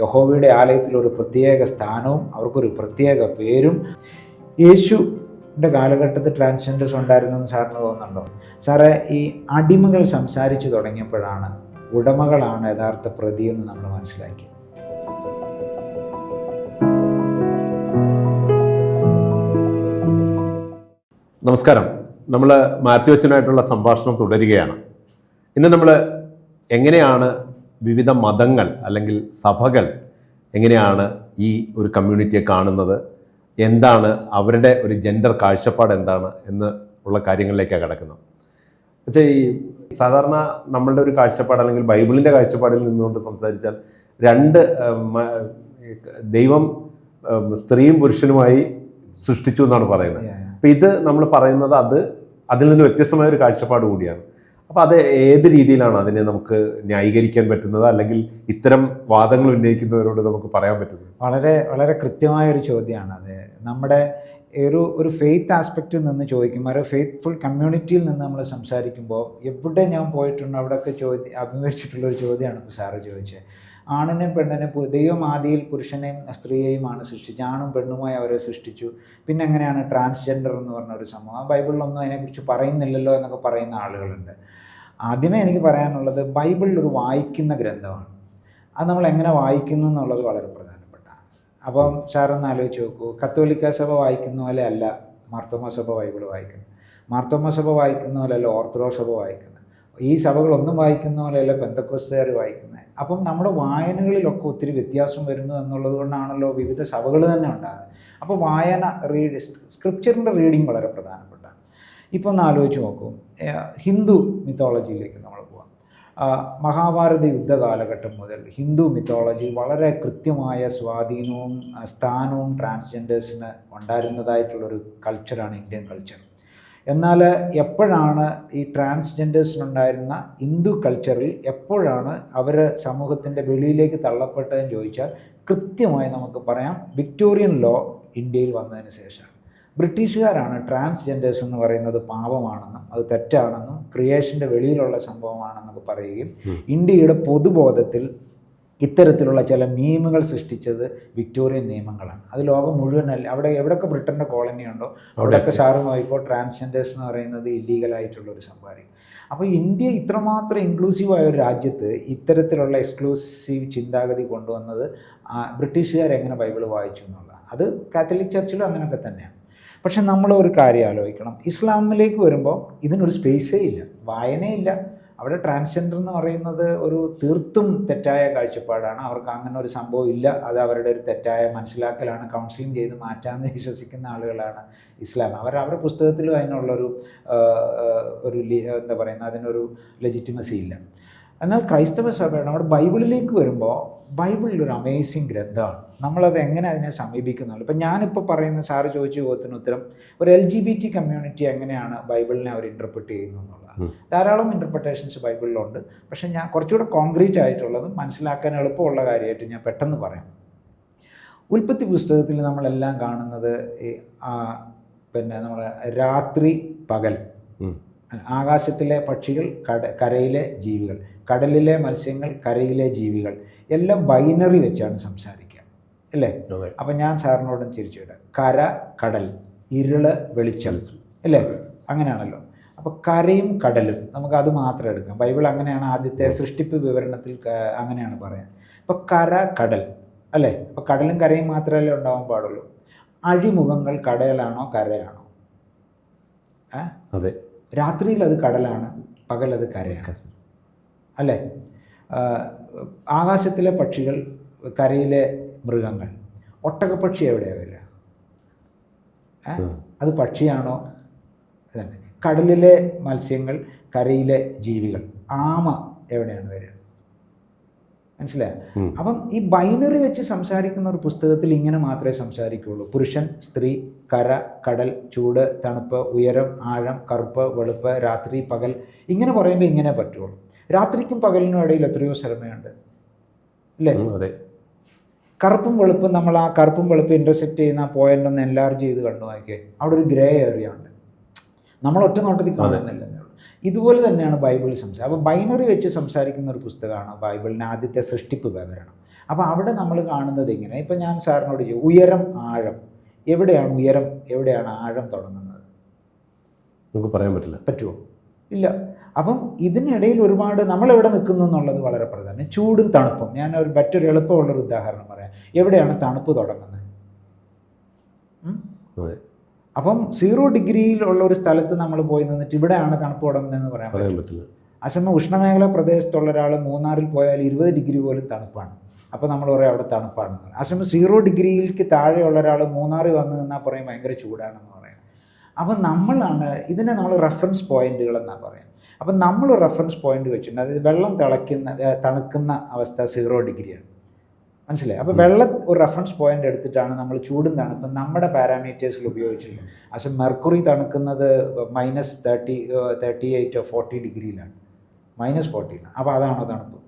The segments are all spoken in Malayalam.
യഹോവയുടെ ആലയത്തിൽ ഒരു പ്രത്യേക സ്ഥാനവും അവർക്കൊരു പ്രത്യേക പേരും. യേശു എന്റെ കാലഘട്ടത്തിൽ ട്രാൻസ്ജെൻഡേഴ്സ് ഉണ്ടായിരുന്നെന്ന് സാറിന് തോന്നുന്നുണ്ടോ? സാറേ ഈ അടിമകൾ സംസാരിച്ചു തുടങ്ങിയപ്പോഴാണ് ഉടമകളാണ് യഥാർത്ഥ പ്രതിയെന്ന് നമ്മൾ മനസ്സിലാക്കി നമസ്കാരം. നമ്മൾ മാത്യു അച്ഛനായിട്ടുള്ള സംഭാഷണം തുടരുകയാണ്. ഇന്ന് നമ്മൾ എങ്ങനെയാണ് വിവിധ മതങ്ങൾ അല്ലെങ്കിൽ സഭകൾ എങ്ങനെയാണ് ഈ ഒരു കമ്മ്യൂണിറ്റിയെ കാണുന്നത്? എന്താണ് അവരുടെ ഒരു ജെൻഡർ കാഴ്ചപ്പാട് എന്താണ് എന്ന് ഉള്ള കാര്യങ്ങളിലേക്കാണ് കിടക്കുന്നത്. പക്ഷേ ഈ സാധാരണ നമ്മളുടെ ഒരു കാഴ്ചപ്പാട് അല്ലെങ്കിൽ ബൈബിളിന്റെ കാഴ്ചപ്പാടിൽ നിന്നുകൊണ്ട് സംസാരിച്ചാൽ രണ്ട് ദൈവം സ്ത്രീയും പുരുഷനുമായി സൃഷ്ടിച്ചു എന്നാണ് പറയുന്നത്. അപ്പം ഇത് നമ്മൾ പറയുന്നത് അത് അതിൽ നിന്ന് വ്യത്യസ്തമായ ഒരു കാഴ്ചപ്പാട് കൂടിയാണ്. അപ്പം അത് ഏത് രീതിയിലാണ് അതിനെ നമുക്ക് ന്യായീകരിക്കാൻ പറ്റുന്നത്? അല്ലെങ്കിൽ ഇത്തരം വാദങ്ങൾ ഉന്നയിക്കുന്നവരോട് നമുക്ക് പറയാൻ പറ്റുന്നത്? വളരെ വളരെ കൃത്യമായ ഒരു ചോദ്യമാണ് അത്. നമ്മുടെ ഒരു ഒരു ഫെയ്ത്ത് ആസ്പെക്റ്റിൽ നിന്ന് ചോദിക്കുമ്പോൾ ഒരു ഫെയ്ത്ത്ഫുൾ കമ്മ്യൂണിറ്റിയിൽ നിന്ന് നമ്മൾ സംസാരിക്കുമ്പോൾ എവിടെ ഞാൻ പോയിട്ടുണ്ടോ അവിടെയൊക്കെ ചോദ്യം അഭിമുഖിച്ചിട്ടുള്ള ഒരു ചോദ്യമാണ് ഇപ്പോൾ സാറ് ചോദിച്ചത്. ആണിനെയും പെണ്ണിനെ ദൈവം ആദിയിൽ പുരുഷനെയും സ്ത്രീയെയുമാണ് സൃഷ്ടിച്ചത്. ആണും പെണ്ണുമായി അവരെ സൃഷ്ടിച്ചു. പിന്നെ എങ്ങനെയാണ് ട്രാൻസ്ജെൻഡർ എന്ന് പറഞ്ഞ ഒരു സംഭവം ബൈബിളിലൊന്നും അതിനെക്കുറിച്ച് പറയുന്നില്ലല്ലോ എന്നൊക്കെ പറയുന്ന ആളുകളുണ്ട്. ആദ്യമേ എനിക്ക് പറയാനുള്ളത് ബൈബിളിൽ ഒരു വായിക്കുന്ന ഗ്രന്ഥമാണ്. അത് നമ്മൾ എങ്ങനെ വായിക്കുന്നു എന്നുള്ളത് വളരെ പ്രധാനപ്പെട്ടാണ് അപ്പം സാറൊന്ന് ആലോചിച്ച് നോക്കൂ. കത്തോലിക്ക സഭ വായിക്കുന്ന പോലെ അല്ല മാർത്തോമ സഭ ബൈബിൾ വായിക്കുന്നത്. മാർത്തോമ സഭ വായിക്കുന്ന പോലെ അല്ല ഓർത്തഡോക്സ് സഭ വായിക്കുന്നത്. ഈ സഭകളൊന്നും വായിക്കുന്ന പോലെയല്ല പെന്തക്കോസ്തുകാർ വായിക്കുന്നത് അപ്പം നമ്മുടെ വായനകളിലൊക്കെ ഒത്തിരി വ്യത്യാസം വരുന്നു എന്നുള്ളത് കൊണ്ടാണല്ലോ വിവിധ സഭകൾ തന്നെ ഉണ്ടാകുന്നത്. അപ്പോൾ വായന റീഡ് സ്ക്രിപ്ചറിന്റെ റീഡിങ് വളരെ പ്രധാനപ്പെട്ടാണ് ഇപ്പോൾ ഒന്ന് ആലോചിച്ച് നോക്കൂ. ഹിന്ദു മിത്തോളജിയിലേക്ക് നമ്മൾ പോകാം മഹാഭാരത യുദ്ധ കാലഘട്ടം മുതൽ ഹിന്ദു മിത്തോളജി വളരെ കൃത്യമായ സ്വാധീനവും സ്ഥാനവും ട്രാൻസ്ജെൻഡേഴ്സിന് ഉണ്ടായിരുന്നതായിട്ടുള്ളൊരു കൾച്ചറാണ് ഇന്ത്യൻ കൾച്ചർ എന്നാൽ എപ്പോഴാണ് ഈ ട്രാൻസ്ജെൻഡേഴ്സിനുണ്ടായിരുന്ന ഹിന്ദു കൾച്ചറിൽ എപ്പോഴാണ് അവർ സമൂഹത്തിന്റെ വെളിയിലേക്ക് തള്ളപ്പെട്ടതെന്ന് ചോദിച്ചാൽ കൃത്യമായി നമുക്ക് പറയാം വിക്ടോറിയൻ ലോ ഇന്ത്യയിൽ വന്നതിന് ശേഷമാണ് ബ്രിട്ടീഷുകാരാണ് ട്രാൻസ്ജെൻഡേഴ്സ് എന്ന് പറയുന്നത് പാപമാണെന്നും അത് തെറ്റാണെന്നും ക്രിയേഷന്റെ വെളിയിലുള്ള സംഭവമാണെന്നൊക്കെ പറയുകയും ഇന്ത്യയുടെ പൊതുബോധത്തിൽ ഇത്തരത്തിലുള്ള ചില മീമുകൾ സൃഷ്ടിച്ചത് വിക്ടോറിയൻ നിയമങ്ങളാണ്. അത് ലോകം മുഴുവനല്ല അവിടെ എവിടെയൊക്കെ ബ്രിട്ടന്റെ കോളനി ഉണ്ടോ അവിടെയൊക്കെ സാറ് നോക്കിയപ്പോൾ ട്രാൻസ്ജെൻഡേഴ്സ് എന്ന് പറയുന്നത് ഇല്ലീഗലായിട്ടുള്ള ഒരു സംഭവം അപ്പോൾ ഇന്ത്യ ഇത്രമാത്രം ഇൻക്ലൂസീവായ ഒരു രാജ്യത്ത് ഇത്തരത്തിലുള്ള എക്സ്ക്ലൂസീവ് ചിന്താഗതി കൊണ്ടുവന്നത് ബ്രിട്ടീഷുകാർ എങ്ങനെ ബൈബിൾ വായിച്ചു എന്നുള്ളത് അത് കാത്തലിക് ചർച്ചിലും അങ്ങനെയൊക്കെ തന്നെയാണ്. പക്ഷെ നമ്മൾ ഒരു കാര്യം ആലോചിക്കണം. ഇസ്ലാമിലേക്ക് വരുമ്പോൾ ഇതിനൊരു സ്പേസേ ഇല്ല വായനയില്ല അവിടെ ട്രാൻസ്ജെൻഡർ എന്ന് പറയുന്നത് ഒരു തീർത്തും തെറ്റായ കാഴ്ചപ്പാടാണ്. അവർക്ക് അങ്ങനെ ഒരു സംഭവം ഇല്ല. അത് അവരുടെ ഒരു തെറ്റായ മനസ്സിലാക്കലാണ്. കൗൺസിലിംഗ് ചെയ്ത് മാറ്റാമെന്ന് വിശ്വസിക്കുന്ന ആളുകളാണ് ഇസ്ലാം. അവർ അവരുടെ പുസ്തകത്തിലും അതിനുള്ളൊരു ഒരു എന്താ പറയുന്നത്? അതിനൊരു ലെജിറ്റിമസി ഇല്ല. എന്നാൽ ക്രൈസ്തവ സഭയാണ് നമ്മുടെ ബൈബിളിലേക്ക് വരുമ്പോൾ ബൈബിളിൽ ഒരു അമേസിങ് ഗ്രന്ഥമാണ്. നമ്മളത് എങ്ങനെ അതിനെ സമീപിക്കുന്നുള്ളൂ ഇപ്പം ഞാനിപ്പോൾ പറയുന്ന സാറ് ചോദിച്ച ചോദ്യത്തിന് ഉത്തരം ഒരു L G B T community എങ്ങനെയാണ് ബൈബിളിനെ അവർ ഇന്റർപ്രറ്റ് ചെയ്യുന്നു എന്നുള്ളത് ധാരാളം ഇന്റർപ്രിട്ടേഷൻസ് ബൈബിളിലുണ്ട്. പക്ഷേ ഞാൻ കുറച്ചുകൂടെ കോൺക്രീറ്റ് ആയിട്ടുള്ളതും മനസ്സിലാക്കാൻ എളുപ്പമുള്ള കാര്യമായിട്ട് ഞാൻ പെട്ടെന്ന് പറയാം. ഉൽപ്പത്തി പുസ്തകത്തിൽ നമ്മളെല്ലാം കാണുന്നത് പിന്നെ നമ്മുടെ രാത്രി പകൽ. ആകാശത്തിലെ പക്ഷികൾ കട കരയിലെ ജീവികൾ കടലിലെ മത്സ്യങ്ങൾ കരയിലെ ജീവികൾ എല്ലാം ബൈനറി വെച്ചാണ് സംസാരിക്കുക അല്ലേ? അപ്പൊ ഞാൻ സാറിനോടും തിരിച്ചുവിടാം കര കടൽ ഇരുൾ വെളിച്ചം. അല്ലേ? അങ്ങനെയാണല്ലോ. അപ്പോൾ കരയും കടലും നമുക്ക് അത് മാത്രം എടുക്കാം. ബൈബിൾ അങ്ങനെയാണ് ആദ്യത്തെ സൃഷ്ടിപ്പ് വിവരണത്തിൽ അങ്ങനെയാണ് പറയാൻ അപ്പോൾ കര കടൽ. അല്ലേ? അപ്പോൾ കടലും കരയും മാത്രമല്ലേ ഉണ്ടാവാൻ പാടുള്ളൂ. അഴിമുഖങ്ങൾ കടലാണോ കരയാണോ? അതെ. രാത്രിയിൽ അത് കടലാണ് പകൽ അത് കരയാണ്. അല്ലേ? ആകാശത്തിലെ പക്ഷികൾ കരയിലെ മൃഗങ്ങൾ. ഒട്ടകപ്പക്ഷി എവിടെയാണ് വരിക? അത് പക്ഷിയാണോ? അതന്നെ. കടലിലെ മത്സ്യങ്ങൾ കരയിലെ ജീവികൾ ആമ എവിടെയാണ് വരിക? മനസ്സിലായോ? അപ്പം ഈ ബൈനറി വെച്ച് സംസാരിക്കുന്ന ഒരു പുസ്തകത്തിൽ ഇങ്ങനെ മാത്രമേ സംസാരിക്കുകയുള്ളൂ പുരുഷൻ സ്ത്രീ കര കടൽ ചൂട് തണുപ്പ് ഉയരം ആഴം കറുപ്പ് വെളുപ്പ് രാത്രി പകൽ ഇങ്ങനെ പറയുമ്പോൾ ഇങ്ങനെ പറ്റുള്ളൂ. രാത്രിക്കും പകലിനും ഇടയിൽ എത്രയോ സ്ഥലമേയുണ്ട് അല്ലേ? അതെ. കറുപ്പും വെളുപ്പും നമ്മൾ ആ കറുപ്പും വെളുപ്പും ഇന്റർസെക്റ്റ് ചെയ്യുന്ന ആ പോയിന്റ് ഒന്ന് എൻലാർജ് ചെയ്ത് കണ്ടു നോക്കിയേ. അവിടെ ഒരു ഗ്രേ ഏരിയ ഉണ്ട്. നമ്മൾ ഒറ്റ നോട്ടത്തിൽ കാണുന്നില്ല ഇതുപോലെ തന്നെയാണ് ബൈബിൾ സംസാരം. അപ്പോൾ ബൈനറി വെച്ച് സംസാരിക്കുന്ന ഒരു പുസ്തകമാണ് ബൈബിളിന്റെ ആദ്യത്തെ സൃഷ്ടിപ്പ് വിവരണം. അപ്പോൾ അവിടെ നമ്മൾ കാണുന്നത് ഇങ്ങനെ. ഇപ്പം ഞാൻ സാറിനോട് ചോദിച്ചു ഉയരം ആഴം എവിടെയാണ് ഉയരം എവിടെയാണ് ആഴം തുടങ്ങുന്നത്? നമുക്ക് പറയാൻ പറ്റില്ല. പറ്റുമോ ഇല്ല. അപ്പം ഇതിനിടയിൽ ഒരുപാട് നമ്മളെവിടെ നിൽക്കുന്നു എന്നുള്ളത് വളരെ പ്രധാനം. ചൂടും തണുപ്പും. ഞാൻ ഒരു മറ്റൊരു എളുപ്പമുള്ളൊരു ഉദാഹരണം പറയാം. എവിടെയാണ് തണുപ്പ് തുടങ്ങുന്നത്? അപ്പം സീറോ ഡിഗ്രിയിലുള്ള ഒരു സ്ഥലത്ത് നമ്മൾ പോയി നിന്നിട്ട് ഇവിടെയാണ് തണുപ്പ് തുടങ്ങുന്നതെന്ന് പറയാൻ പറ്റില്ല. അസമ ഉഷ്ണമേഖലാ പ്രദേശത്തുള്ള ഒരാൾ മൂന്നാറിൽ പോയാൽ ഇരുപത് ഡിഗ്രി പോലും തണുപ്പാണ്. അപ്പോൾ നമ്മൾ പറയും അവിടെ തണുപ്പാണെന്ന് പറയും. അസമ സീറോ ഡിഗ്രിയിലേക്ക് താഴെയുള്ള ഒരാൾ മൂന്നാറിൽ വന്ന് നിന്നാൽ പറയും ഭയങ്കര ചൂടാണെന്ന് പറയും. അപ്പം നമ്മളാണ് ഇതിനെ നമ്മൾ റെഫറൻസ് പോയിന്റുകൾ എന്നാണ് പറയുന്നത് അപ്പം നമ്മൾ റെഫറൻസ് പോയിന്റ് വെച്ചിട്ടുണ്ട്. അതായത് വെള്ളം തിളയ്ക്കുന്ന തണുക്കുന്ന അവസ്ഥ സീറോ ഡിഗ്രിയാണ് മനസ്സിലായി? അപ്പോൾ വെള്ളം ഒരു റെഫറൻസ് പോയിന്റ് എടുത്തിട്ടാണ് നമ്മൾ ചൂടും തണുപ്പും നമ്മുടെ പാരാമീറ്റേഴ്സിൽ ഉപയോഗിച്ചിട്ടുള്ളത്. പക്ഷെ mercury തണുക്കുന്നത് minus thirty thirty eight forty ഡിഗ്രിയിലാണ് minus ഫോർട്ടിയിലാണ് അപ്പോൾ അതാണോ തണുപ്പ്.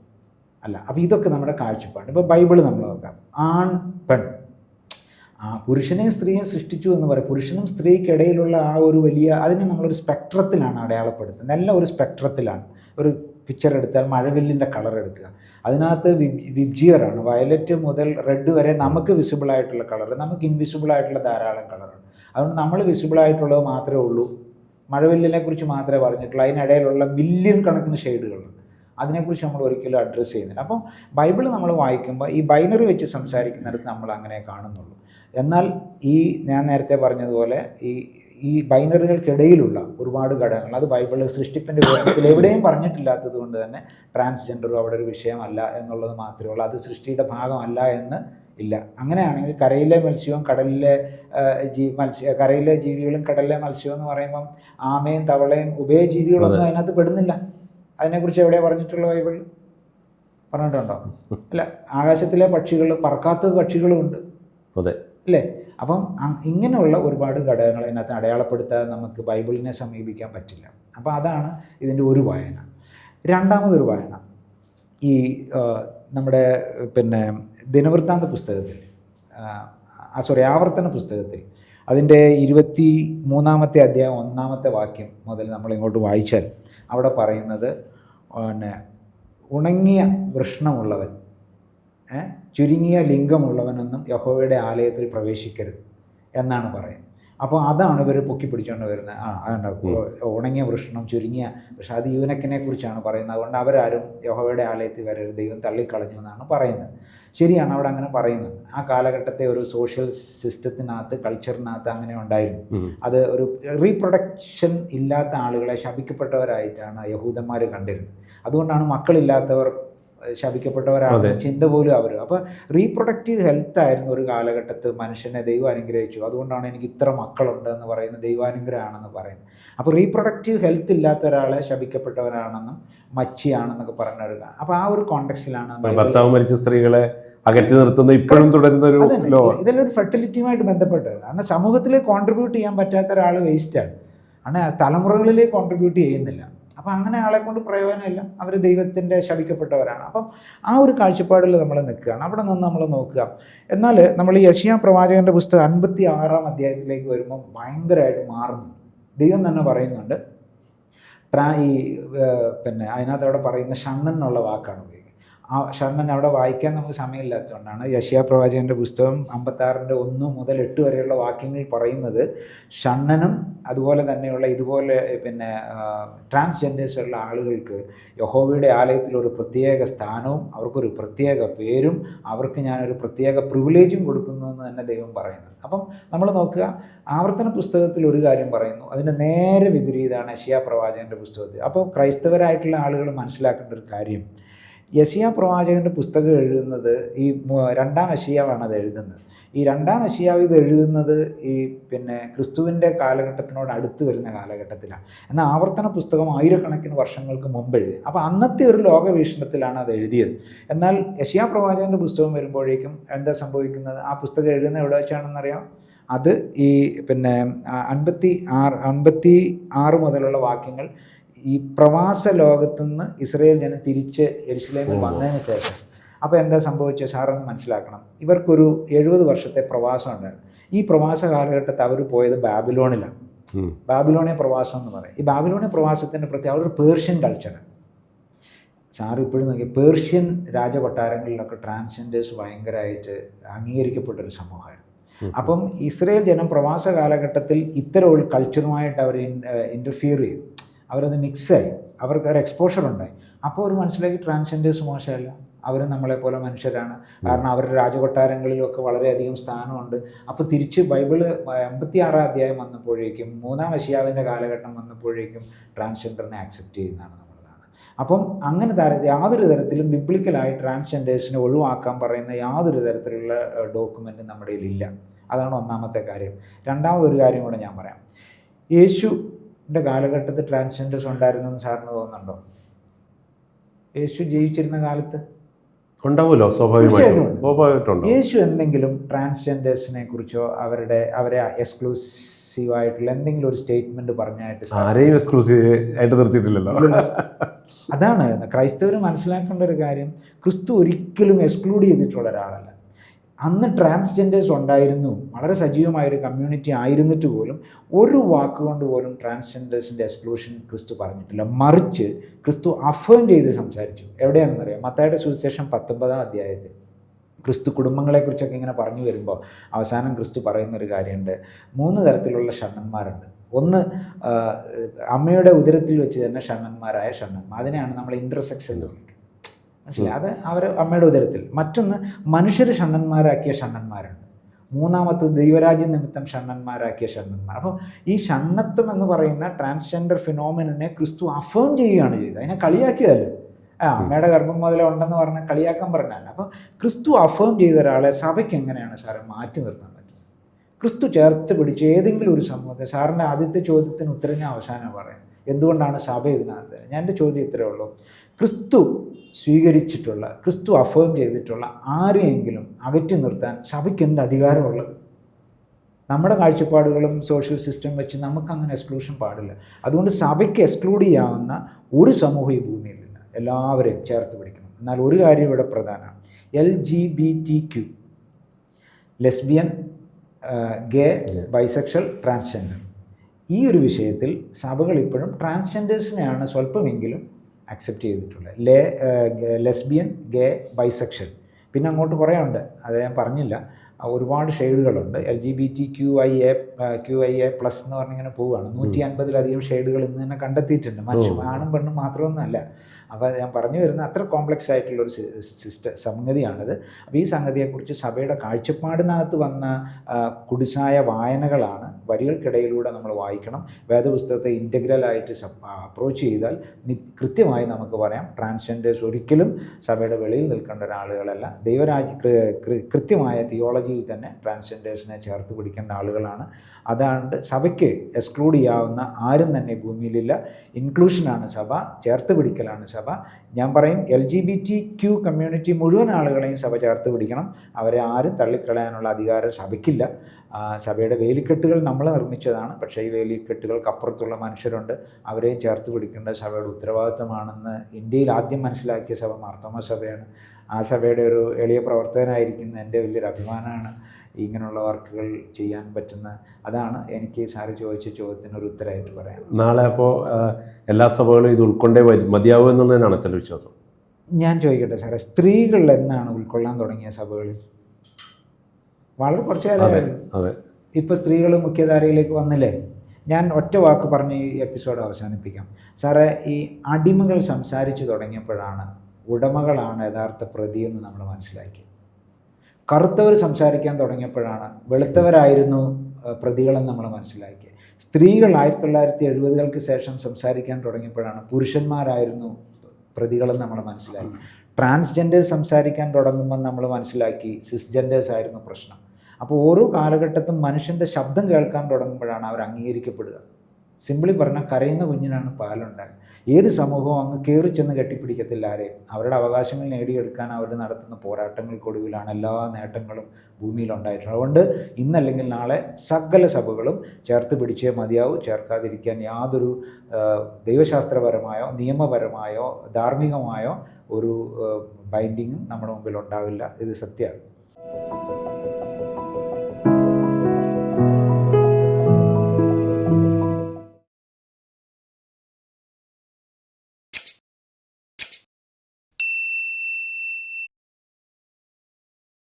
അല്ല അപ്പോൾ ഇതൊക്കെ നമ്മുടെ കാഴ്ചപ്പാട്. ഇപ്പോൾ ബൈബിൾ നമ്മൾ നോക്കാം. ആൺ പെൺ. ആ പുരുഷനെയും സ്ത്രീയും സൃഷ്ടിച്ചു എന്ന് പറയും. പുരുഷനും സ്ത്രീക്കിടയിലുള്ള ആ ഒരു വലിയ അതിനെ നമ്മളൊരു സ്പെക്ട്രത്തിലാണ് അടയാളപ്പെടുത്തുന്നത്. എല്ലാം ഒരു സ്പെക്ട്രത്തിലാണ്. ഒരു പിക്ചർ എടുത്താൽ മഴവില്ലിന്റെ കളർ എടുക്കുക. അതിനകത്ത് വിബ് വിബ്ജിയറാണ്. വയലറ്റ് മുതൽ റെഡ് വരെ നമുക്ക് വിസിബിൾ ആയിട്ടുള്ള കളർ നമുക്ക് ഇൻവിസിബിൾ ആയിട്ടുള്ള ധാരാളം കളറുണ്ട് അതുകൊണ്ട് നമ്മൾ വിസിബിൾ ആയിട്ടുള്ളത് മാത്രമേ ഉള്ളൂ. മഴവില്ലിനെ കുറിച്ച് മാത്രമേ പറഞ്ഞിട്ടുള്ളൂ. അതിനിടയിലുള്ള മില്യൺ കണക്കിന് ഷെയ്ഡുകളുണ്ട് അതിനെക്കുറിച്ച് നമ്മൾ ഒരിക്കലും അഡ്രസ്സ് ചെയ്യുന്നില്ല. അപ്പം ബൈബിൾ നമ്മൾ വായിക്കുമ്പോൾ ഈ ബൈനറി വെച്ച് സംസാരിക്കുന്നിടത്ത് നമ്മൾ അങ്ങനെ കാണുന്നുള്ളൂ. എന്നാൽ ഈ ഞാൻ നേരത്തെ പറഞ്ഞതുപോലെ ഈ ഈ ബൈനറികൾക്കിടയിലുള്ള ഒരുപാട് ഘടകങ്ങൾ അത് ബൈബിൾ സൃഷ്ടിപ്പിന്റെ വിവരണത്തിൽ എവിടെയും പറഞ്ഞിട്ടില്ലാത്തത് കൊണ്ട് തന്നെ ട്രാൻസ്ജെൻഡറും അവിടെ ഒരു വിഷയമല്ല എന്നുള്ളത് മാത്രമേ ഉള്ളൂ. അത് സൃഷ്ടിയുടെ ഭാഗമല്ല എന്ന് ഇല്ല. അങ്ങനെയാണെങ്കിൽ കരയിലെ മത്സ്യവും കടലിലെ ജീ മത്സ്യ കരയിലെ ജീവികളും കടലിലെ മത്സ്യവും എന്ന് പറയുമ്പം ആമയും തവളയും ഉഭയജീവികളൊന്നും അതിനകത്ത് പെടുന്നില്ല. അതിനെക്കുറിച്ച് എവിടെയാണ് പറഞ്ഞിട്ടുള്ള ബൈബിൾ പറഞ്ഞിട്ടുണ്ടോ? അല്ല ആകാശത്തിലെ പക്ഷികൾ പറക്കാത്തത് പക്ഷികളുമുണ്ട് അതെ. അല്ലേ? അപ്പം ഇങ്ങനെയുള്ള ഒരുപാട് ഘടകങ്ങൾ അതിനകത്ത് അടയാളപ്പെടുത്താതെ നമുക്ക് ബൈബിളിനെ സമീപിക്കാൻ പറ്റില്ല. അപ്പോൾ അതാണ് ഇതിന്റെ ഒരു വായന. രണ്ടാമതൊരു വായന. ഈ നമ്മുടെ പിന്നെ ദിനവൃത്താന്ത പുസ്തകത്തിൽ ആ സോറി ആവർത്തന പുസ്തകത്തിൽ അതിന്റെ ഇരുപത്തി മൂന്നാമത്തെ അധ്യായം ഒന്നാമത്തെ വാക്യം മുതൽ നമ്മൾ ഇങ്ങോട്ട് വായിച്ചാൽ അവിടെ പറയുന്നത് പിന്നെ ഉണങ്ങിയ വൃഷ്ണമുള്ളവൻ? ചുരുങ്ങിയ ലിംഗമുള്ളവനൊന്നും യഹോവയുടെ ആലയത്തിൽ പ്രവേശിക്കരുത് എന്നാണ് പറയുന്നത്. അപ്പോൾ അതാണ് ഇവർ പൊക്കി പിടിച്ചുകൊണ്ട് വരുന്നത് ആ അതുകൊണ്ട് ഉണങ്ങിയ വൃഷ്ണം ചുരുങ്ങിയ പക്ഷെ അത് യൂനക്കിനെ കുറിച്ചാണ് പറയുന്നത്. അതുകൊണ്ട് അവരാരും യഹോവയുടെ ആലയത്തിൽ വരരുത് ദൈവം തള്ളിക്കളഞ്ഞു എന്നാണ് പറയുന്നത്. ശരിയാണ് അവിടെ അങ്ങനെ പറയുന്നത്. ആ കാലഘട്ടത്തെ ഒരു സോഷ്യൽ സിസ്റ്റത്തിനകത്ത് കൾച്ചറിനകത്ത് അങ്ങനെ ഉണ്ടായിരുന്നു. അത് ഒരു റീപ്രൊഡക്ഷൻ ഇല്ലാത്ത ആളുകളെ ശപിക്കപ്പെട്ടവരായിട്ടാണ് യഹൂദന്മാർ കണ്ടിരുന്നത്. അതുകൊണ്ടാണ് മക്കളില്ലാത്തവർ ശപിക്കപ്പെട്ടവരാണ് ചിന്ത പോലും അവർ. അപ്പോൾ റീപ്രൊഡക്റ്റീവ് ഹെൽത്ത് ആയിരുന്നു ഒരു കാലഘട്ടത്ത് മനുഷ്യനെ ദൈവം അനുഗ്രഹിച്ചു അതുകൊണ്ടാണ് എനിക്ക് ഇത്ര മക്കളുണ്ട് എന്ന് പറയുന്നത് ദൈവാനുഗ്രഹമാണെന്ന് പറയുന്നത്. അപ്പോൾ റീപ്രൊഡക്റ്റീവ് ഹെൽത്ത് ഇല്ലാത്ത ഒരാളെ ശപിക്കപ്പെട്ടവരാണെന്നും മച്ചിയാണെന്നൊക്കെ പറഞ്ഞ ഒരു അപ്പോൾ ആ ഒരു കോണ്ടെക്സ്റ്റിലാണ് ഭർത്താവ് മരിച്ച സ്ത്രീകളെ അകറ്റി നിർത്തുന്ന ഇപ്പോഴും തുടരുന്ന ഒരു ഒരു ഫെർട്ടിലിറ്റിയുമായിട്ട് ബന്ധപ്പെട്ട് കാരണം സമൂഹത്തിൽ കോൺട്രിബ്യൂട്ട് ചെയ്യാൻ പറ്റാത്ത ഒരാൾ വേസ്റ്റാണ് ആണ്. തലമുറകളിലേക്ക് കോൺട്രിബ്യൂട്ട് ചെയ്യുന്നില്ല. അപ്പം അങ്ങനെ ആളെ കൊണ്ട് പ്രയോജനമില്ല. അവർ ദൈവത്തിന്റെ ശപിക്കപ്പെട്ടവരാണ്. അപ്പം ആ ഒരു കാഴ്ചപ്പാടിൽ നമ്മൾ നിൽക്കുകയാണ്. അവിടെ നിന്ന് നമ്മൾ നോക്കുക. എന്നാൽ നമ്മൾ യശിയ പ്രവാചകന്റെ പുസ്തകം അൻപത്തി ആറാം അധ്യായത്തിലേക്ക് വരുമ്പോൾ ഭയങ്കരമായിട്ട് മാറുന്നു. ദൈവം തന്നെ പറയുന്നുണ്ട്. ട്രാ ഈ പിന്നെ അതിനകത്ത് അവിടെ പറയുന്ന ഷണ്ണൻ എന്നുള്ള വാക്കാണ് ഉപയോഗിക്കുന്നത്. ആ ഷണ്ണൻ അവിടെ വായിക്കാൻ നമുക്ക് സമയമില്ലാത്തതുകൊണ്ടാണ് യശിയ പ്രവാചകന്റെ പുസ്തകം അമ്പത്താറിന്റെ ഒന്ന് മുതൽ എട്ട് വരെയുള്ള വാക്യങ്ങൾ പറയുന്നത് ഷണ്ണനും അതുപോലെ തന്നെയുള്ള ഇതുപോലെ പിന്നെ ട്രാൻസ്ജെൻഡേഴ്സുള്ള ആളുകൾക്ക് യഹോവയുടെ ആലയത്തിൽ ഒരു പ്രത്യേക സ്ഥാനവും അവർക്കൊരു പ്രത്യേക പേരും അവർക്ക് ഞാനൊരു പ്രത്യേക പ്രിവിലേജും കൊടുക്കുന്നു എന്ന് തന്നെ ദൈവം പറയുന്നത് അപ്പം നമ്മൾ നോക്കുക ആവർത്തന പുസ്തകത്തിൽ ഒരു കാര്യം പറയുന്നു. അതിന്റെ നേരെ വിപരീതമാണ് ഏഷ്യാ പ്രവാചകന്റെ പുസ്തകത്തിൽ. അപ്പോൾ ക്രൈസ്തവരായിട്ടുള്ള ആളുകൾ മനസ്സിലാക്കേണ്ട ഒരു കാര്യം യശിയ പ്രവാചകന്റെ പുസ്തകം എഴുതുന്നത് ഈ രണ്ടാം യശിയാവാണ് അത് എഴുതുന്നത്. ഈ രണ്ടാം യശിയാവ് ഇത് എഴുതുന്നത് ഈ പിന്നെ ക്രിസ്തുവിന്റെ കാലഘട്ടത്തിനോട് അടുത്ത് വരുന്ന കാലഘട്ടത്തിലാണ്. എന്നാൽ ആവർത്തന പുസ്തകം ആയിരക്കണക്കിന് വർഷങ്ങൾക്ക് മുമ്പ് എഴുതി. അപ്പോൾ അന്നത്തെ ഒരു ലോകവീക്ഷണത്തിലാണ് അത് എഴുതിയത്. എന്നാൽ യശിയ പ്രവാചകന്റെ പുസ്തകം വരുമ്പോഴേക്കും എന്താ സംഭവിക്കുന്നത്? ആ പുസ്തകം എഴുതുന്നത് എവിടെ വെച്ചാണെന്നറിയാം? അത് ഈ പിന്നെ അൻപത്തി ആറ് അൻപത്തി ആറ് മുതലുള്ള വാക്യങ്ങൾ ഈ പ്രവാസ ലോകത്തു നിന്ന് ഇസ്രയേൽ ജനം തിരിച്ച് എരിശിലേക്ക് വന്നതിന് ശേഷം. അപ്പോൾ എന്താ സംഭവിച്ചത് സാറൊന്ന് മനസ്സിലാക്കണം. ഇവർക്കൊരു എഴുപത് വർഷത്തെ പ്രവാസം ഉണ്ടായിരുന്നു. ഈ പ്രവാസ കാലഘട്ടത്തിൽ അവർ പോയത് ബാബിലോണിലാണ്. ബാബിലോണിയ പ്രവാസം എന്ന് പറയും. ഈ ബാബിലോണിയ പ്രവാസത്തിന്റെ പ്രത്യേക ഒരു പേർഷ്യൻ കൾച്ചറാണ് സാർ ഇപ്പോഴും നോക്കി പേർഷ്യൻ രാജകൊട്ടാരങ്ങളിലൊക്കെ ട്രാൻസ്ജെൻഡേഴ്സ് ഭയങ്കരമായിട്ട് അംഗീകരിക്കപ്പെട്ടൊരു സമൂഹമായിരുന്നു. അപ്പം ഇസ്രയേൽ ജനം പ്രവാസ കാലഘട്ടത്തിൽ ഇത്തരം ഒരു കൾച്ചറുമായിട്ട് അവർ ഇന്റർഫിയർ ചെയ്തു. അവരത് മിക്സായി അവർക്ക് ഒരു എക്സ്പോഷർ ഉണ്ടായി. അപ്പോൾ ഒരു മനസ്സിലാക്കി ട്രാൻസ്ജെൻഡേഴ്സ് മോശമല്ല. അവർ നമ്മളെപ്പോലെ മനുഷ്യരാണ്. കാരണം അവരുടെ രാജകൊട്ടാരങ്ങളിലൊക്കെ വളരെയധികം സ്ഥാനമുണ്ട്. അപ്പോൾ തിരിച്ച് ബൈബിൾ എൺപത്തി ആറാം അധ്യായം വന്നപ്പോഴേക്കും മൂന്നാം അശിയാവിന്റെ കാലഘട്ടം വന്നപ്പോഴേക്കും ട്രാൻസ്ജെൻഡറിനെ ആക്സെപ്റ്റ് ചെയ്യുന്നതാണ് അപ്പം അങ്ങനെ തര യാതൊരു തരത്തിലും ബിബ്ലിക്കലായി ട്രാൻസ്ജെൻഡേഴ്സിനെ ഒഴിവാക്കാൻ പറയുന്ന യാതൊരു തരത്തിലുള്ള ഡോക്യുമെന്റും നമ്മുടെ കയ്യിലില്ല. അതാണ് ഒന്നാമത്തെ കാര്യം. രണ്ടാമതൊരു കാര്യം കൂടെ ഞാൻ പറയാം. യേശുവിന്റെ കാലഘട്ടത്തിൽ ട്രാൻസ്ജെൻഡേഴ്സ് ഉണ്ടായിരുന്നു എന്ന് സാറിന് തോന്നുന്നുണ്ടോ? യേശു ജീവിച്ചിരുന്ന കാലത്ത്? ഉണ്ടാവുമല്ലോ സ്വാഭാവികമായിട്ടും. യേശു എന്തെങ്കിലും ട്രാൻസ്ജെൻഡേഴ്സിനെ കുറിച്ചോ അവരുടെ അവരെ എക്സ്ക്ലൂസീവ് ആയിട്ടുള്ള എന്തെങ്കിലും ഒരു സ്റ്റേറ്റ്മെന്റ് പറഞ്ഞായിട്ട് ആരെയും എക്സ്ക്ലൂസീവ് ആയിട്ട് നിർത്തിയിട്ടില്ലല്ലോ. അതാണ് ക്രൈസ്തവർ മനസ്സിലാക്കേണ്ട ഒരു കാര്യം ക്രിസ്തു ഒരിക്കലും എക്സ്ക്ലൂഡ് ചെയ്തിട്ടുള്ള ഒരാളല്ല. അന്ന് ട്രാൻസ്ജെൻഡേഴ്സ് ഉണ്ടായിരുന്നു. വളരെ സജീവമായ ഒരു കമ്മ്യൂണിറ്റി ആയിരുന്നിട്ട് പോലും ഒരു വാക്കുകൊണ്ട് പോലും ട്രാൻസ്ജെൻഡേഴ്സിന്റെ എക്സ്ക്ലൂഷൻ ക്രിസ്തു പറഞ്ഞിട്ടില്ല. മറിച്ച് ക്രിസ്തു അഫേം ചെയ്ത് സംസാരിച്ചു. എവിടെയാണെന്നറിയാം മത്തായുടെ സുവിശേഷം പത്തൊമ്പതാം അധ്യായത്തിൽ. ക്രിസ്തു കുടുംബങ്ങളെക്കുറിച്ചൊക്കെ ഇങ്ങനെ പറഞ്ഞു വരുമ്പോൾ അവസാനം ക്രിസ്തു പറയുന്നൊരു കാര്യമുണ്ട്. മൂന്ന് തരത്തിലുള്ള ഷണ്ണന്മാരുണ്ട്. ഒന്ന് അമ്മയുടെ ഉദരത്തിൽ വെച്ച് തന്നെ ഷണ്ണന്മാരായ ഷണ്ണന്മാർ. അതിനെയാണ് നമ്മൾ ഇന്റർസെക്ഷൻ എന്ന് മനസ്സിലായി? അത് അവർ അമ്മയുടെ ഉദരത്തിൽ. മറ്റൊന്ന് മനുഷ്യർ ഷണ്ണന്മാരാക്കിയ ഷണ്ണന്മാരുണ്ട് മൂന്നാമത്തെ ദൈവരാജ്യ നിമിത്തം ഷണ്ണന്മാരാക്കിയ ഷണ്ണന്മാർ. അപ്പോൾ ഈ ഷണ്ണത്വം എന്ന് പറയുന്ന ട്രാൻസ്ജെൻഡർ ഫിനോമിനെ ക്രിസ്തു അഫേം ചെയ്യുകയാണ് ചെയ്തത്. അതിനെ കളിയാക്കിയതല്ല? ആ അമ്മയുടെ ഗർഭം മുതലേ ഉണ്ടെന്ന് പറഞ്ഞാൽ കളിയാക്കാൻ പറഞ്ഞാൽ അപ്പോൾ ക്രിസ്തു അഫേം ചെയ്ത ഒരാളെ സഭയ്ക്ക് എങ്ങനെയാണ് സാറെ മാറ്റി നിർത്താൻ പറ്റുന്നത്? ക്രിസ്തു ചേർത്ത് പിടിച്ച് ഏതെങ്കിലും ഒരു സമൂഹത്തെ സാറിന്റെ ആദ്യത്തെ ചോദ്യത്തിന് ഉത്തരം ഞാൻ അവസാനം പറയാം. എന്തുകൊണ്ടാണ് സഭ ഇതിനകത്ത്? ഞാൻ എന്റെ ചോദ്യം ഇത്രയേ ഉള്ളൂ. ക്രിസ്തു സ്വീകരിച്ചിട്ടുള്ള ക്രിസ്തു അഫേം ചെയ്തിട്ടുള്ള ആരെയെങ്കിലും അകറ്റി നിർത്താൻ സഭയ്ക്ക് എന്ത് അധികാരമുള്ളത്? നമ്മുടെ കാഴ്ചപ്പാടുകളും സോഷ്യൽ സിസ്റ്റം വെച്ച് നമുക്ക് അങ്ങനെ എക്സ്ക്ലൂഷൻ പാടില്ല. അതുകൊണ്ട് സഭയ്ക്ക് എക്സ്ക്ലൂഡ് ചെയ്യാവുന്ന ഒരു സമൂഹം ഈ ഭൂമിയിലില്ല എല്ലാവരെയും ചേർത്ത് പിടിക്കണം. എന്നാൽ ഒരു കാര്യം ഇവിടെ പ്രധാനമാണ് L G B T Q lesbian gay bisexual transgender ഈ ഒരു വിഷയത്തിൽ സഭകൾ ഇപ്പോഴും ട്രാൻസ്ജെൻഡേഴ്സിനെയാണ് സ്വല്പമെങ്കിലും അക്സെപ്റ്റ് ചെയ്തിട്ടുണ്ട്. ലേ ലെസ്ബിയൻ ഗേ ബൈസെക്ഷൻ പിന്നെ അങ്ങോട്ട് കുറേ ഉണ്ട് അത് ഞാൻ പറഞ്ഞില്ല. ഒരുപാട് ഷെയ്ഡുകളുണ്ട്. L G B T Q I A Q I A plus എന്ന് പറഞ്ഞിങ്ങനെ പോവുകയാണ്. നൂറ്റി അൻപതിലധികം ഷെയ്ഡുകൾ ഇന്ന് തന്നെ കണ്ടെത്തിയിട്ടുണ്ട്. മനുഷ്യ ആണും പെണ്ണും മാത്രമൊന്നുമല്ല. അപ്പോൾ ഞാൻ പറഞ്ഞു വരുന്ന അത്ര കോംപ്ലക്സ് ആയിട്ടുള്ളൊരു സിസ്റ്റ സംഗതിയാണിത്. അപ്പോൾ ഈ സംഗതിയെക്കുറിച്ച് സഭയുടെ കാഴ്ചപ്പാടിനകത്ത് വന്ന കുടിശായ വായനകളാണ് വരികൾക്കിടയിലൂടെ നമ്മൾ വായിക്കണം. വേദപുസ്തകത്തെ ഇന്റഗ്രലായിട്ട് അപ്രോച്ച് ചെയ്താൽ കൃത്യമായി നമുക്ക് പറയാം. ട്രാൻസ്ജെൻഡേഴ്സ് ഒരിക്കലും സഭയുടെ വെളിയിൽ നിൽക്കേണ്ട ഒരാളുകളല്ല. ദൈവരാജ് കൃത്യമായ തിയോളജിയിൽ തന്നെ ട്രാൻസ്ജെൻഡേഴ്സിനെ ചേർത്ത് പിടിക്കേണ്ട ആളുകളാണ്. അതാണ്ട് സഭയ്ക്ക് എക്സ്ക്ലൂഡ് ചെയ്യാവുന്ന ആരും തന്നെ ഭൂമിയിലില്ല. ഇൻക്ലൂഷനാണ് സഭ. ചേർത്ത് പിടിക്കലാണ് സഭ. ഞാൻ പറയും L G B T Q community മുഴുവൻ ആളുകളെയും സഭ ചേർത്ത് പിടിക്കണം. അവരെ ആരും തള്ളിക്കളയാനുള്ള അധികാരം സഭയ്ക്കില്ല. സഭയുടെ വേലിക്കെട്ടുകൾ നമ്മൾ നിർമ്മിച്ചതാണ്. പക്ഷേ ഈ വേലിക്കെട്ടുകൾക്കപ്പുറത്തുള്ള മനുഷ്യരുണ്ട്. അവരെയും ചേർത്ത് പിടിക്കേണ്ട സഭയുടെ ഉത്തരവാദിത്തമാണെന്ന് ഇന്ത്യയിൽ ആദ്യം മനസ്സിലാക്കിയ സഭ മാർത്തോമ സഭയാണ്. ആ സഭയുടെ ഒരു എളിയ പ്രവർത്തകനായിരിക്കുന്ന എന്റെ വലിയൊരു അഭിമാനമാണ്. ഇങ്ങനെയുള്ള വർക്കുകൾ ചെയ്യാൻ പറ്റുന്ന അതാണ് എനിക്ക് സാറ് ചോദിച്ച ചോദ്യത്തിന് ഒരു ഉത്തരമായിട്ട് പറയാം നാളെ അപ്പോൾ എല്ലാ സഭകളും ഇത് ഉൾക്കൊണ്ടേ വരും മതിയാവും എന്നുള്ളതിനാണ് അച്ഛന്റെ വിശ്വാസം? ഞാൻ ചോദിക്കട്ടെ സാറേ സ്ത്രീകൾ എന്നാണ് ഉൾക്കൊള്ളാൻ തുടങ്ങിയ സഭകളിൽ വളരെ കുറച്ച് കാലമായിരുന്നു ഇപ്പോൾ സ്ത്രീകൾ മുഖ്യധാരയിലേക്ക് വന്നില്ലേ? ഞാൻ ഒറ്റ വാക്ക് പറഞ്ഞ് ഈ എപ്പിസോഡ് അവസാനിപ്പിക്കാം. സാറേ ഈ അടിമകൾ സംസാരിച്ചു തുടങ്ങിയപ്പോഴാണ് ഉടമകളാണ് യഥാർത്ഥ പ്രതിയെന്ന് നമ്മൾ മനസ്സിലാക്കി കറുത്തവർ സംസാരിക്കാൻ തുടങ്ങിയപ്പോഴാണ് വെളുത്തവരായിരുന്നു പ്രതികളെന്ന് നമ്മൾ മനസ്സിലാക്കിയത് സ്ത്രീകൾ ആയിരത്തി തൊള്ളായിരത്തി എഴുപതുകൾക്ക് ശേഷം സംസാരിക്കാൻ തുടങ്ങിയപ്പോഴാണ് പുരുഷന്മാരായിരുന്നു പ്രതികളെന്ന് നമ്മൾ മനസ്സിലാക്കി. ട്രാൻസ്ജെൻഡേഴ്സ് സംസാരിക്കാൻ തുടങ്ങുമ്പോൾ നമ്മൾ മനസ്സിലാക്കി സിസ്ജെൻഡേഴ്സ് ആയിരുന്നു പ്രശ്നം. അപ്പോൾ ഓരോ കാലഘട്ടത്തും മനുഷ്യന്റെ ശബ്ദം കേൾക്കാൻ തുടങ്ങുമ്പോഴാണ് അവർ അംഗീകരിക്കപ്പെടുക. സിമ്പിളി പറഞ്ഞാൽ കരയുന്ന കുഞ്ഞിനാണ് പാലുണ്ടാകുന്നത് ഏത് സമൂഹവും അങ്ങ് കയറി ചെന്ന് കെട്ടിപ്പിടിക്കത്തില്ല ആരെയും. അവരുടെ അവകാശങ്ങൾ നേടിയെടുക്കാൻ അവർ നടത്തുന്ന പോരാട്ടങ്ങൾക്കൊടുവിലാണ് എല്ലാ നേട്ടങ്ങളും ഭൂമിയിൽ ഉണ്ടായിട്ടുള്ളത്. അതുകൊണ്ട് ഇന്നല്ലെങ്കിൽ നാളെ സകല സഭകളും ചേർത്ത് പിടിച്ചേ മതിയാവും. ചേർക്കാതിരിക്കാൻ യാതൊരു ദൈവശാസ്ത്രപരമായോ നിയമപരമായോ ധാർമ്മികമായോ ഒരു ബൈൻഡിങ്ങും നമ്മുടെ മുമ്പിൽ ഉണ്ടാവില്ല. ഇത് സത്യമാണ്